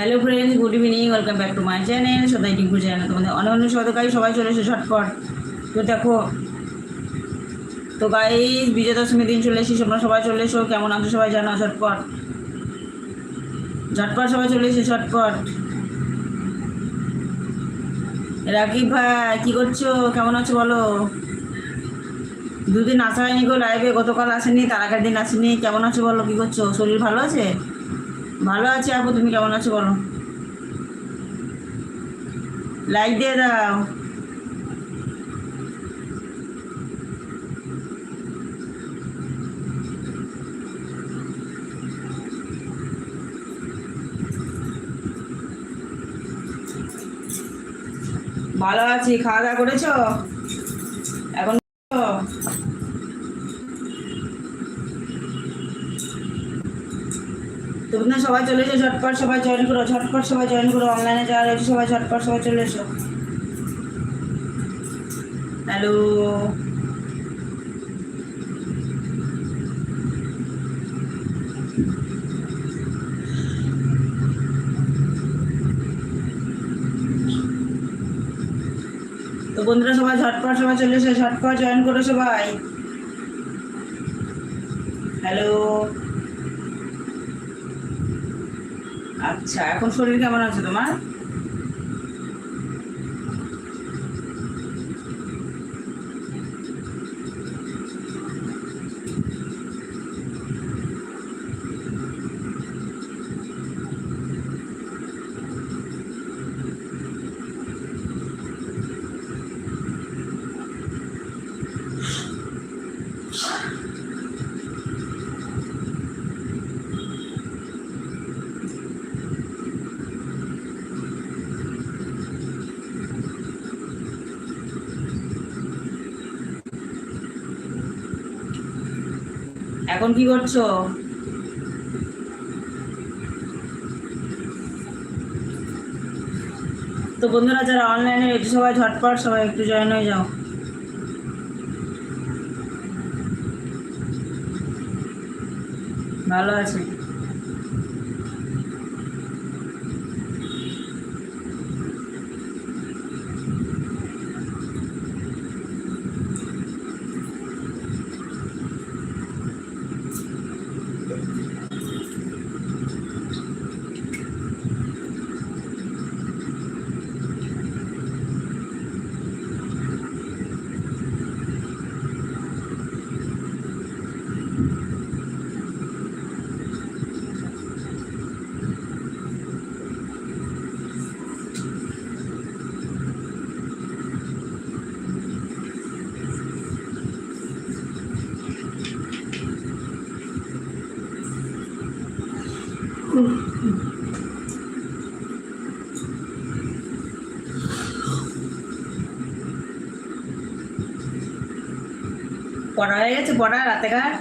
Hello friends good evening welcome back to my channel Sadai Tinku channel তোমাদের অনেক অনেক সদকারী সবাই চলে এসে ঝটপট তো দেখো, তো গাইজ বিজয় দশমী দিন চলে এসেছি, তোমরা সবাই চলে এসো, কেমন আছো সবাই জানো ঝটপট ঝটপট সবাই চলে এসে ঝটপট রাকিব ভাই, কী করছ? কেমন আছো বলো? দুদিন আসা হয়নি গো লাইভে গতকাল আসেনি, তার আগের দিন আসেনি, কেমন আছো বলো, কী করছ? শরীর ভালো আছে? ভালো আছি আপু, তুমি কেমন আছো বলো? লাইক দিয়ে দাও ভালো আছি, খাওয়া দাওয়া করেছ এখন তোমরা সবাই চলে এসো, ঝটপট সবাই জয়েন করো, ঝটপট সবাই জয়েন করো অনলাইনে যারা রয়েছে সবাই ঝটপট সবাই চলে এসো। হ্যালো তো বন্ধুরা সবাই ঝটপট সবাই চলে এসো, ঝটপট জয়েন করো সবাই। হ্যালো আচ্ছা এখন শরীর কেমন আছে তোমার? এখন কি করছ? তো বন্ধুরা, যারা অনলাইনে রয়েছে, সবাই ঝটপট সবাই একটু জয়েন হয়ে যাও। ভালো আছে? পড়া হয়ে গেছে পড়া রাতেকার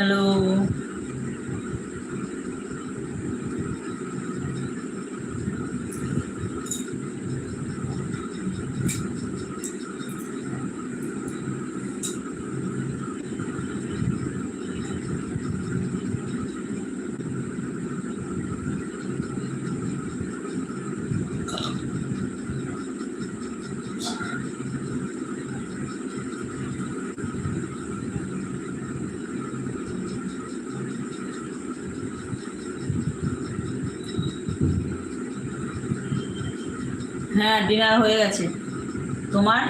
হ্যালো হ্যাঁ ডিনার হয়ে গেছে। তোমার?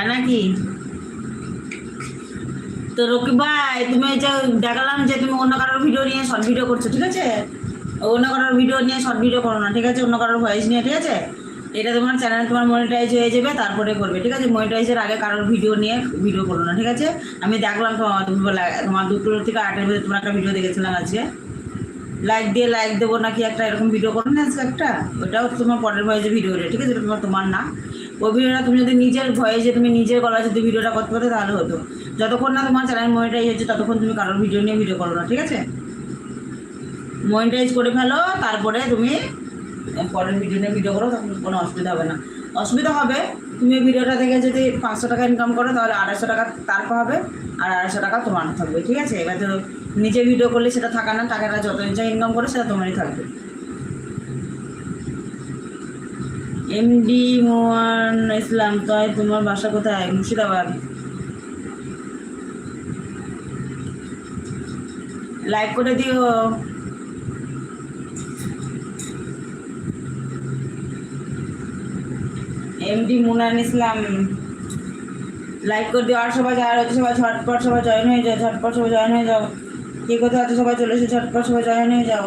তাই নাকি? তো রকি ভাই, তুমি যে দেখালাম যে তুমি অন্য কারোর ভিডিও নিয়ে শর্ট ভিডিও করছ, ঠিক আছে? অন্য কারোর ভিডিও নিয়ে শর্ট ভিডিও করো না, ঠিক আছে? অন্য কারোর ভয়েস নিয়ে, ঠিক আছে? এটা তোমার চ্যানেল তোমার মনিটাইজ হয়ে যাবে, তারপরে করবে, ঠিক আছে? মনিটাইজের আগে কারোর ভিডিও নিয়ে ভিডিও করো না, ঠিক আছে? আমি দেখলাম তোমার তুমি তোমার দুটো থেকে আটের মধ্যে তোমার একটা ভিডিও দেখেছিলাম আজকে। লাইক দিয়ে লাইক দেবো নাকি একটা এরকম ভিডিও করো না আজকে একটা? ওটাও তোমার পরের ভয়েসে ভিডিওটা ঠিক আছে? তোমার তোমার না। ওই তুমি যদি নিজের ভয়েসে তুমি নিজের গলা যদি ভিডিওটা করতে পারো তাহলে হতো। যতক্ষণ না তোমার চ্যানেল মনিটাইজ হচ্ছে ততক্ষণ তুমি কারোর ভিডিও নিয়ে ভিডিও করো না, ঠিক আছে? মনিটাইজ করে ফেলো, তারপরে তুমি পরের ভিডিও নিয়ে ভিডিও করো, তখন কোনো অসুবিধা হবে না। অসুবিধা হবে, তুমি ভিডিওটা থেকে যদি পাঁচশো টাকা ইনকাম করো, তাহলে আড়াইশো টাকা তার হবে, আর আড়াইশো টাকা তোমার থাকবে, ঠিক আছে? এবার তো নিজে ভিডিও করলে সেটা থাকা না, টাকাটা যত যা ইনকাম করে, সেটা তোমারই থাকবে। এমডি মোয়ান ইসলাম তাই তোমার বাসা কোথায়? মুর্শিদাবাদ। লাইক করে দিও। এমডি মুনান ইসলাম লাইক করে দিও। আর সবাই যারা হচ্ছে সবাই ঝটপট সবাই জয়েন হয়ে যাও, ঝটপট সবাই জয়েন হয়ে যাও। কে কোথায় আছে, সবাই চলে এসে, ঝটপট সবাই জয়েন হয়ে যাও।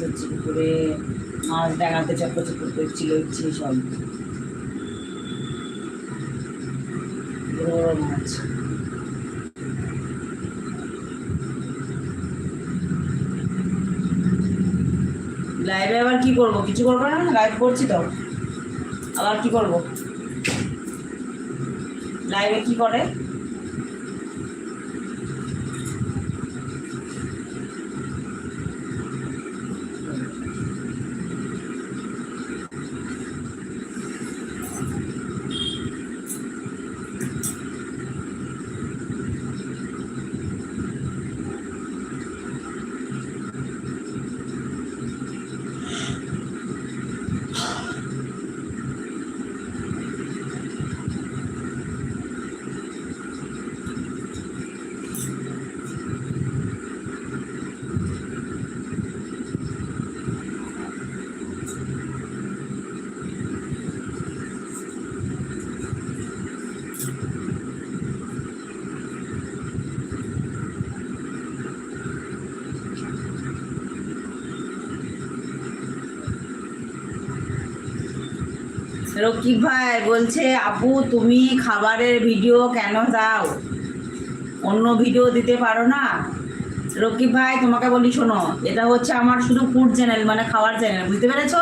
ধরছে পুকুরে মাছ ডাঙাতে চপ্পর চপ্পর করছিল, হচ্ছে সব। বড় মাছ। লাইভে আবার কি করব? কিছু করব না? লাইভ করছি তো। আবার কি করব? লাইভে কি করে? রকিব ভাই বলছে, আপু, তুমি খাবারের ভিডিও কেন দাও? অন্য ভিডিও দিতে পারো না? রকিব ভাই, তোমাকে বলি, শোনো, এটা হচ্ছে আমার শুধু ফুড চ্যানেল মানে খাওয়ার চ্যানেল বুঝতে পেরেছ?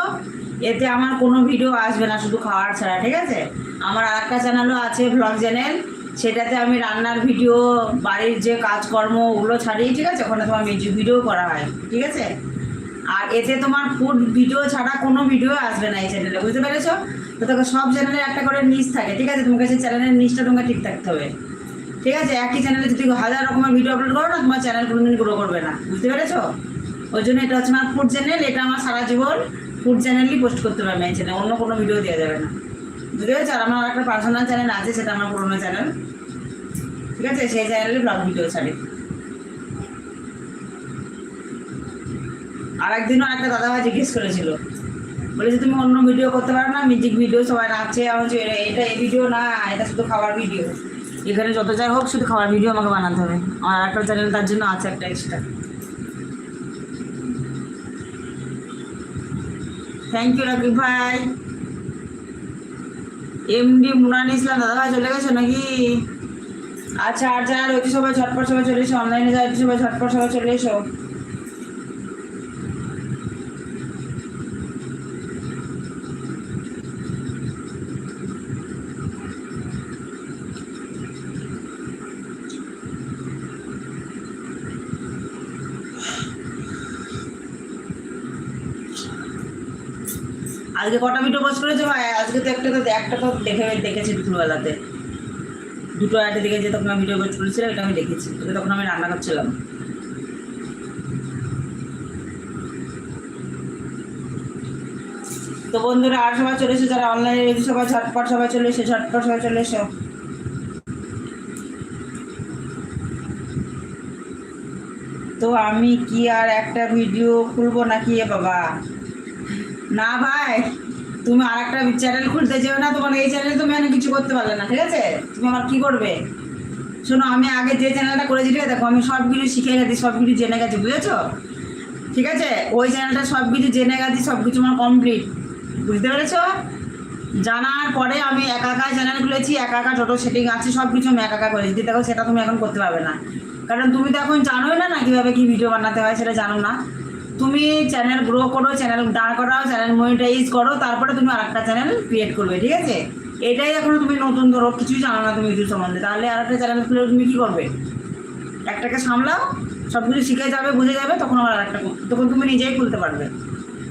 এতে আমার কোনো ভিডিও আসবে না শুধু খাওয়ার ছাড়া, ঠিক আছে? আমার আর একটা চ্যানেলও আছে ব্লগ চ্যানেল সেটাতে আমি রান্নার ভিডিও, বাড়ির যে কাজকর্ম, ওগুলো ছাড়ি ঠিক আছে? ওখানে তোমার মিউজিক ভিডিও করা হয়, ঠিক আছে? আর এতে তোমার ফুড ভিডিও ছাড়া কোনো ভিডিও আসবে না এই চ্যানেলে বুঝতে পেরেছ? তো তোকে সব চ্যানেলে একটা করে নিচ থাকে, ঠিক আছে? তোমাকে সেই চ্যানেলের নিচটা তোমাকে ঠিক থাকতে হবে। ঠিক আছে? একই চ্যানেলে যদি হাজার রকমের ভিডিও আপলোড করো না, তোমার চ্যানেল কোনোদিন গ্রো করবে না। বুঝতে পেরেছ? ওই জন্য এটা হচ্ছে আমার ফুড চ্যানেল এটা আমার সারা জীবন ফুড চ্যানেলই পোস্ট করতে পারবে এই চ্যানেল অন্য কোনো ভিডিও দেওয়া যাবে না। বুঝতে পেরেছ? আর আমার একটা পার্সোনাল চ্যানেল আছে, সেটা আমার পুরোনো চ্যানেল ঠিক আছে? সেই চ্যানেলে ব্লগ ভিডিও ছাড়ি। আর একদিনও একটা দাদাভাই জিজ্ঞেস করেছিল বলেছে তুমি অন্য ভিডিও করতে পারো না মিউজিক ভিডিও সবাই নাচে আমার এটা এই ভিডিও না, এটা শুধু খাবার ভিডিও এখানে যত যাই হোক, শুধু খাবার ভিডিও আমাকে বানাতে হবে। আমার একটা চ্যানেল তার জন্য আছে একটা এক্সট্রা থ্যাংক ইউ রাকিব ভাই। এমডি মুরান ইসলাম, দাদা ভাই চলে গেছো নাকি? আচ্ছা আর যারা রয়েছে, সবাই ঝটপট সবাই চলে এসো। অনলাইনে যারা সবাই ঝটপট সবাই চলে এসো। আজকে কটা ভিডিও পোস্ট করেছ ভাই? আজকে তো একটা তো একটা তো দেখে দেখেছি দুপুরবেলাতে। দুটো আড়াইটে দেখে যে তখন আমি ভিডিও পোস্ট করেছিলাম, এটা আমি দেখেছি। তখন আমি রান্না করছিলাম তো বন্ধুরা, আর সবাই চলে এসো, যারা অনলাইনে রয়েছে, সবাই ঝটপট সবাই চলে এসো, ঝটপট সবাই চলে এসো। তো আমি কি আর একটা ভিডিও খুলবো নাকি বাবা? না ভাই, তুমি আর একটা চ্যানেল খুলতে চাও না, তোমার এই চ্যানেলে তুমি অনেক কিছু করতে পারলে না, ঠিক আছে? তুমি আমার কি করবে? শোনো, আমি আগে যে চ্যানেলটা করেছি, ঠিক দেখো, আমি সব কিছু শিখে গেছি সব কিছু জেনে গেছি, বুঝেছ? ঠিক আছে? ওই চ্যানেলটা সব কিছু জেনে গেছি সব কিছু আমার কমপ্লিট বুঝতে পেরেছ? জানার পরে আমি একা একা চ্যানেল খুলেছি, একা একা টোটো সেটিং আছে সব কিছু আমি একা একা করেছি। দেখো, সেটা তুমি এখন করতে পারবে না। কারণ তুমি তো এখন জানোই না না কীভাবে কী ভিডিও বানাতে হয়, সেটা জানো না। তুমি চ্যানেল গ্রো করো চ্যানেল দাঁড় করাও চ্যানেল মনিটাইজ করো, তারপরে তুমি আরেকটা চ্যানেল ক্রিয়েট করবে, ঠিক আছে? এটাই এখনও তুমি নতুন, ধরো কিছুই জানো না তুমি ইউটিউব সম্বন্ধে। তাহলে আর একটা চ্যানেল খুলে তুমি কী করবে? একটাকে সামলাও সব কিছু শিখে যাবে, বুঝে যাবে, তখন আবার আরেকটা তখন তুমি নিজেই খুলতে পারবে,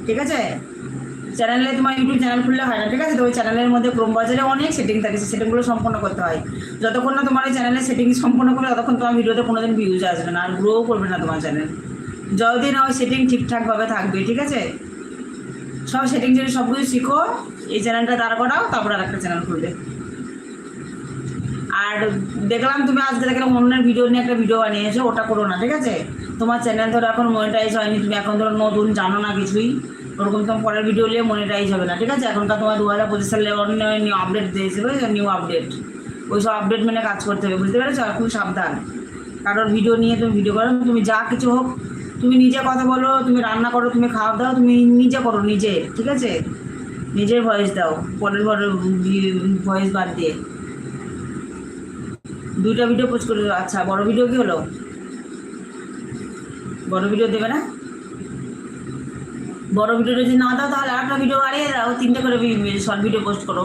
ঠিক আছে? চ্যানেলে তোমার ইউটিউব চ্যানেল খুললে হয় না, ঠিক আছে? তো ওই চ্যানেলের মধ্যে ক্রোম বাজারে অনেক সেটিং থাকে, সেই সেটিংগুলো সম্পন্ন করতে হয়। যতক্ষণ না তোমার চ্যানেলের সেটিং সম্পন্ন করবে, ততক্ষণ তোমার ভিডিওতে কোনোদিন ভিউজ আসবে না, আর গ্রোও করবে না তোমার চ্যানেল যতদিন ওই সেটিং ঠিকঠাকভাবে থাকবে, ঠিক আছে? সব সেটিং যদি সব কিছু শিখো, এই চ্যানেলটা দাঁড় করাও, তারপর আর একটা চ্যানেল খুলবে। আর দেখলাম তুমি আজকে দেখলাম অন্যের ভিডিও নিয়ে একটা ভিডিও বানিয়েছো ওটা করো না, ঠিক আছে? তোমার চ্যানেল ধরো এখন মনিটাইজ হয়নি, তুমি এখন ধরো নতুন, জানো না কিছুই। ওরকম তোমার পরের ভিডিও নিয়ে মনিটাইজ হবে না, ঠিক আছে? এখনকার তোমার দু হাজার পঁচিশ সালে অন্য নিউ আপডেট দিয়েছে, বুঝেছ? নিউ আপডেট ওই সব আপডেট মেনে কাজ করতে হবে, বুঝতে পেরেছ? আর খুব সাবধান। কারোর ভিডিও নিয়ে তুমি ভিডিও করো তুমি যা কিছু হোক তুমি নিজে কথা বলো, তুমি রান্না করো, তুমি খাওয়া দাও, তুমি নিজে করো, নিজে, ঠিক আছে? নিজের ভয়েস দাও, পরের পরের ভয়েস বাদ দিয়ে। দুইটা ভিডিও পোস্ট করে আচ্ছা বড় ভিডিও কি হলো? বড় ভিডিও দেবে না? বড় ভিডিও যদি না দাও, তাহলে আরেকটা ভিডিও বাড়িয়ে দাও। তিনটে করে শর্ট ভিডিও পোস্ট করো।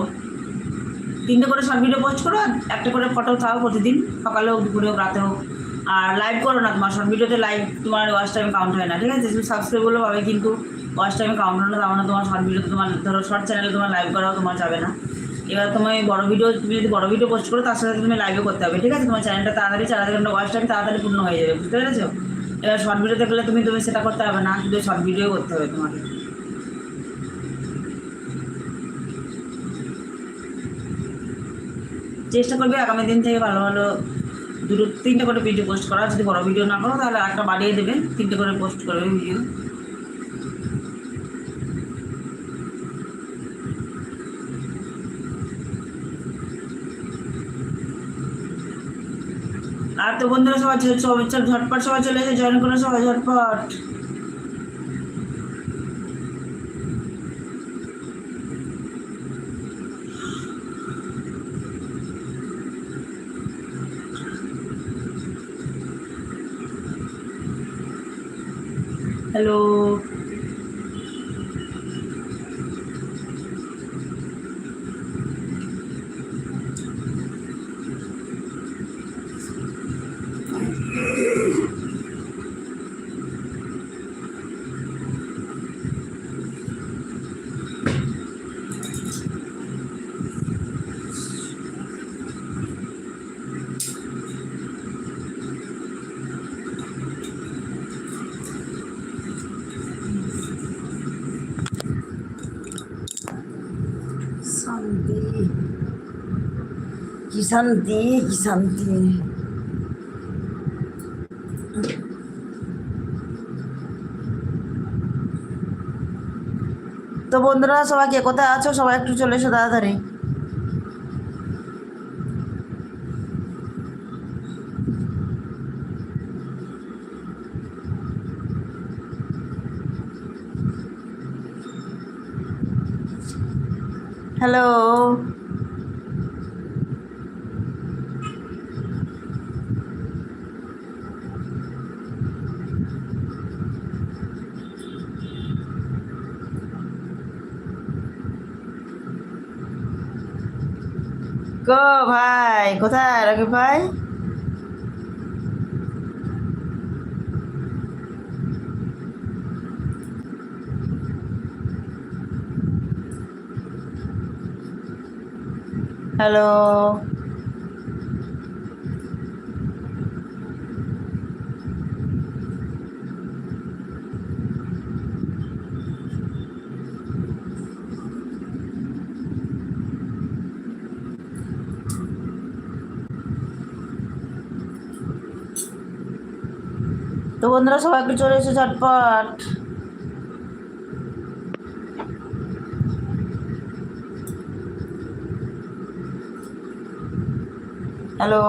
তিনটে করে শর্ট ভিডিও পোস্ট করো, একটা করে ফটো থাও প্রতিদিন। সকালে হোক, দুপুরে হোক, রাতে হোক। আর লাইভ করো না তোমার শর্ট ভিডিওতে লাইভ তোমার ওয়াচ টাইম কাউন্ট হয় না, ঠিক আছে? তুমি সাবস্ক্রাইবগুলো পাবে কিন্তু ওয়াচ টাইম কাউন্ট হয় না, তার মানে তোমার শর্ট ভিডিওতে তোমার, ধরো শর্ট চ্যানেলে তোমার লাইভ করাও তোমার যাবে না। এবার তুমি বড় ভিডিও তুমি যদি বড় ভিডিও পোস্ট করো, তার সাথে তুমি লাইভও করতে হবে, ঠিক আছে? তোমার চ্যানেলটা তাড়াতাড়ি, চার হাজার ঘণ্টা ওয়াচ টাইম তাড়াতাড়ি পূর্ণ হয়ে যাবে, বুঝতে পেরেছ? এবার শর্ট ভিডিওতে গেলে তুমি তুমি সেটা করতে হবে না, শুধু শর্ট ভিডিও করতে হবে তোমাকে। চেষ্টা করবে আগামী দিন থেকে ভালো ভালো দুটো, তিনটে করে ভিডিও পোস্ট করা, যদি বড় ভিডিও না করো, তাহলে একটা বাড়িয়ে দেবে, তিনটে করে পোস্ট করবে ভিডিও আর তো বন্ধুরা সবাই চ- ঝটপট সবাই চলে এসে জয়েন করে সবাই ঝটপট। হ্যালো শান্তি কি শান্তি শান্তি তো বন্ধুরা সবাই কে কোথায় আছো? সবাই একটু চলে এসো তাড়াতাড়ি। হ্যালো গো ভাই কোথায় রাখি ভাই? হ্যালো বন্ধুরা সবাই একটু চলে এসে ঝটপট। হ্যালো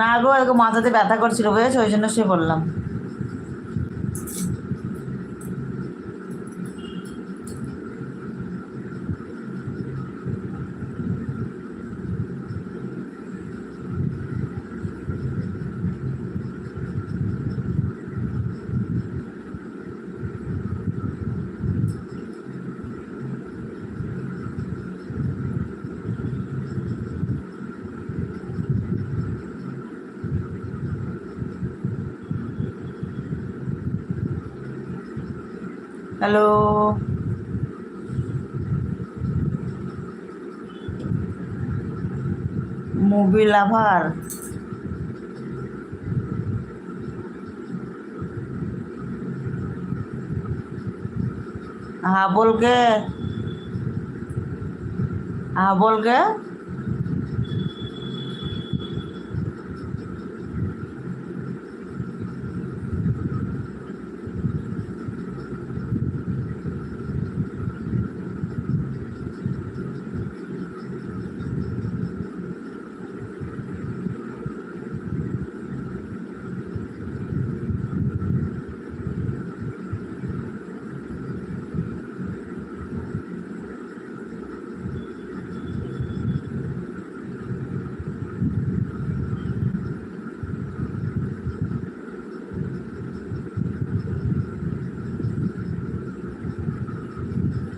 না গো মাথাতে ব্যথা করছিল, বুঝেছ? ওই জন্য সে বললাম। হ্যালো মুভি লাভার हाँ बोल के हाँ बोल के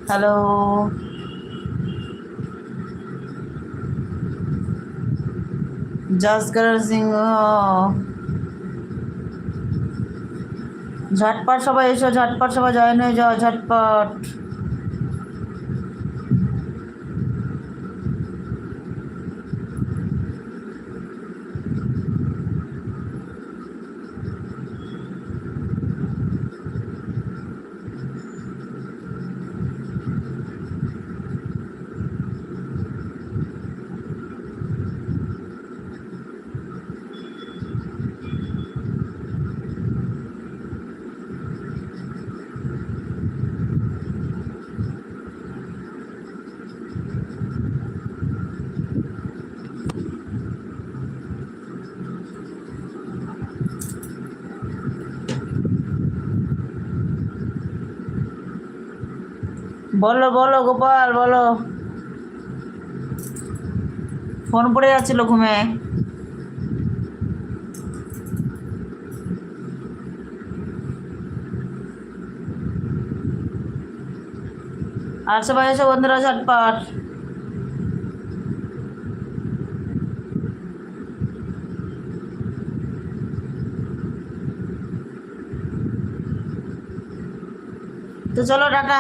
হ্যালো জসগর সিংহ ঝটপট সবাই এসো ঝটপট সবাই জয়েন হয়ে যাও ঝটপট। বলো বলো, গোপাল, বলো। ফোন পড়ে যাচ্ছিল ঘুমে। আর সবাই এসো বন্ধুরা, ঝটপট। তো চলো, টাটা।